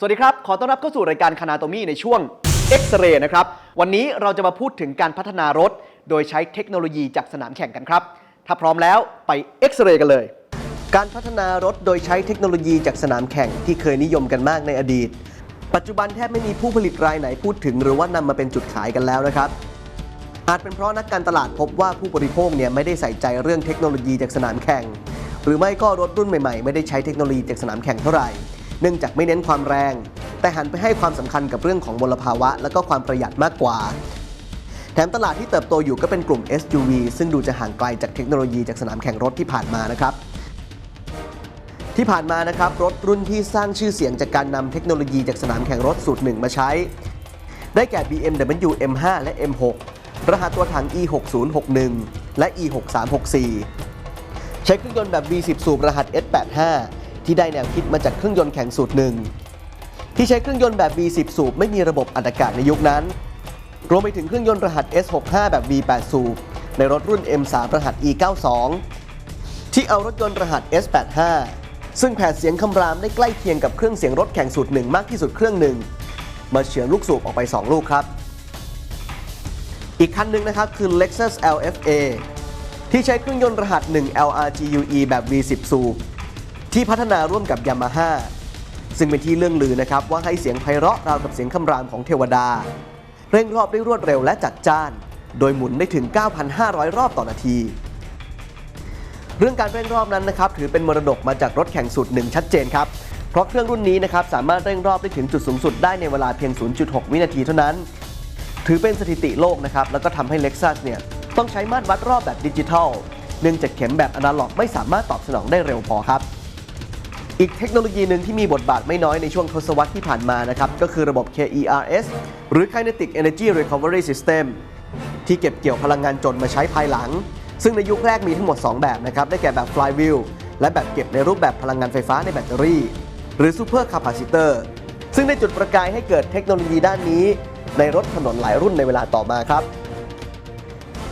สวัสดีครับ ขอต้อนรับเข้าสู่รายการคานาโตมีในช่วงเอ็กซเรย์นะครับ วันนี้เราจะมาพูดถึงการพัฒนารถ โดยใช้เทคโนโลยีจากสนามแข่งกันครับ ถ้าพร้อมแล้วไปเอ็กซเรย์กันเลย การพัฒนารถโดยใช้เทคโนโลยีจากสนามแข่งที่เคยนิยมกันมากในอดีต ปัจจุบันแทบไม่มีผู้ผลิตรายไหนพูดถึง หรือว่านำมาเป็นจุดขายกันแล้วนะครับ อาจเป็นเพราะนักการตลาดพบว่าผู้บริโภคเนี่ยไม่ได้ใส่ใจเรื่องเทคโนโลยีจากสนามแข่ง หรือไม่ก็รถรุ่นใหม่ๆ ไม่ได้ใช้เทคโนโลยีจากสนามแข่งเท่าไหร่ เนื่องจากไม่เน้นความแรง แต่หันไปให้ความสำคัญกับเรื่องของมลภาวะ และก็ความประหยัดมากกว่า แถมตลาดที่เติบโตอยู่ก็เป็นกลุ่ม SUV ซึ่งดูจะห่างไกลจากเทคโนโลยีจากสนามแข่งรถที่ผ่านมานะครับที่ผ่านมานะครับรถรุ่นที่สร้างชื่อเสียงจากการนำเทคโนโลยีจากสนามแข่งรถสูตรหนึ่งมาใช้ ได้แก่ BMW M5 และ M6 รหัสตัวถัง E6061 และ E6364 ใช้เครื่องยนต์แบบ V10 สูบรหัส S85 ที่ได้แนวคิดมาจากเครื่องยนต์แข่งสูตรหนึ่งที่ใช้เครื่องยนต์แบบ V10 สูบไม่มีระบบอัดอากาศในยุคนั้น รวมไปถึงเครื่องยนต์รหัส S65 แบบ V8 สูบในรถรุ่น M3 รหัส E92 ที่เอารถยนต์รหัส S85 ซึ่งแผดเสียงคำรามได้ใกล้เคียงกับเครื่องเสียงรถแข่งสูตรหนึ่งมากที่สุดเครื่องหนึ่งมาเฉือนลูกสูบออกไป 2 ลูกครับ อีกคันหนึ่งนะครับคือ Lexus LFA ที่ใช้เครื่องยนต์รหัส 1 LRGUE แบบ V10 สูบ ที่พัฒนาร่วมกับ Yamaha ซึ่งเป็นที่เรื่องลือนะครับว่าให้เสียงไพเราะราวกับเสียงคำรามของเทวดา เร่งรอบได้รวดเร็วและจัดจ้าน โดยหมุนได้ถึง 9,500 รอบต่อนาที เรื่องการเร่งรอบนั้นนะครับถือเป็นมรดกมาจากรถแข่งสูตรหนึ่งชัดเจนครับเพราะเครื่องรุ่นนี้นะครับสามารถเร่งรอบได้ถึงจุดสูงสุดได้ในเวลาเพียง 0.6 วินาทีเท่านั้น ถือเป็นสถิติโลกนะครับแล้วก็ทำให้ Lexus เนี่ยต้องใช้มาตรวัดรอบแบบดิจิทัล เนื่องจากเข็มแบบอนาล็อกไม่สามารถตอบสนองได้เร็วพอครับ อีกเทคโนโลยีหนึ่งที่มีบทบาทไม่น้อยในช่วงทศวรรษที่ผ่านมานะครับ ก็คือระบบ KERS หรือ Kinetic Energy Recovery System ที่เก็บเกี่ยวพลังงานจนมาใช้ภายหลัง ซึ่งในยุคแรกมีทั้งหมด 2 แบบนะครับ ได้แก่แบบ flywheel และแบบเก็บในรูปแบบพลังงานไฟฟ้าในแบตเตอรี่ หรือ super capacitor ซึ่งได้จุดประกายให้เกิดเทคโนโลยีด้านนี้ ในรถถนนหลายรุ่นในเวลาต่อมาครับ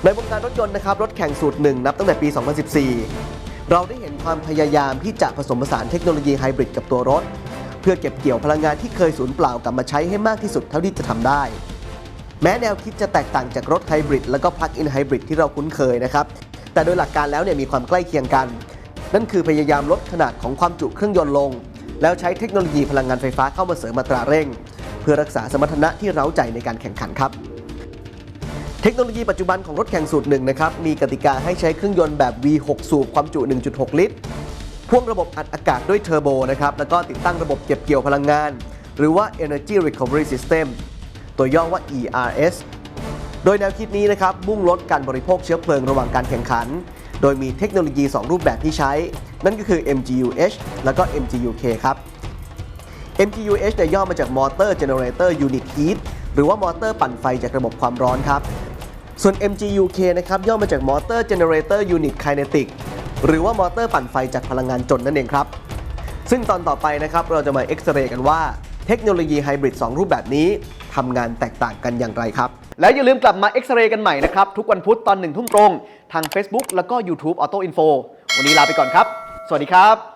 ในวงการรถยนต์นะครับรถแข่งสูตรหนึ่งนับตั้งแต่ปี 2014 เราได้เห็นความพยายามที่จะผสมผสานเทคโนโลยีไฮบริดกับตัวรถ เพื่อเก็บเกี่ยวพลังงานที่เคยสูญเปล่ากลับมาใช้ให้มากที่สุดเท่าที่จะทำได้ แม้แนวคิดจะแตกต่างจากรถไฮบริดแล้วก็ Plug-in Hybrid ที่เราคุ้นเคยนะครับ แต่โดยหลักการแล้วเนี่ยมีความใกล้เคียงกัน นั่นคือพยายามลดขนาดของความจุเครื่องยนต์ลง แล้วใช้เทคโนโลยีพลังงานไฟฟ้าเข้ามาเสริมมาตราเร่ง เพื่อรักษาสมรรถนะที่เร้าใจในการแข่งขันครับ เทคโนโลยีปัจจุบันของรถแข่งสูตรหนึ่งนะครับ มีกติกาให้ใช้เครื่องยนต์แบบ V6 สูบความจุ 1.6 ลิตร พ่วงระบบอัดอากาศด้วยเทอร์โบนะครับ แล้วก็ติดตั้งระบบเก็บเกี่ยวพลังงาน หรือว่า Energy Recovery System ตัวย่อว่า ERS โดยแนวคิดนี้นะครับ มุ่งลดการบริโภคเชื้อเพลิงระหว่างการแข่งขัน โดยมีเทคโนโลยี 2 รูปแบบที่ใช้ นั่นก็คือ MGU-H แล้วก็ MGU-K ครับ MGU-H เนี่ยย่อมาจาก Motor Generator Unit Heat หรือว่ามอเตอร์ปั่นไฟจากระบบความร้อนครับ ส่วน MGU-K นะครับย่อมาจาก Motor Generator Unit Kinetic หรือว่ามอเตอร์ปั่นไฟจากพลังงานจนนั่นเองครับ ซึ่งตอนต่อไปนะครับเราจะมาเอ็กซเรย์กันว่าเทคโนโลยีไฮบริด2 รูปแบบนี้ทำงานแตกต่างกันอย่างไรครับ แล้วอย่าลืมกลับมาเอ็กซเรย์กันใหม่นะครับ ทุกวันพุธตอนหนึ่งทุ่มตรง ทาง Facebook แล้วก็ YouTube Auto Info วันนี้ลาไปก่อนครับ สวัสดีครับ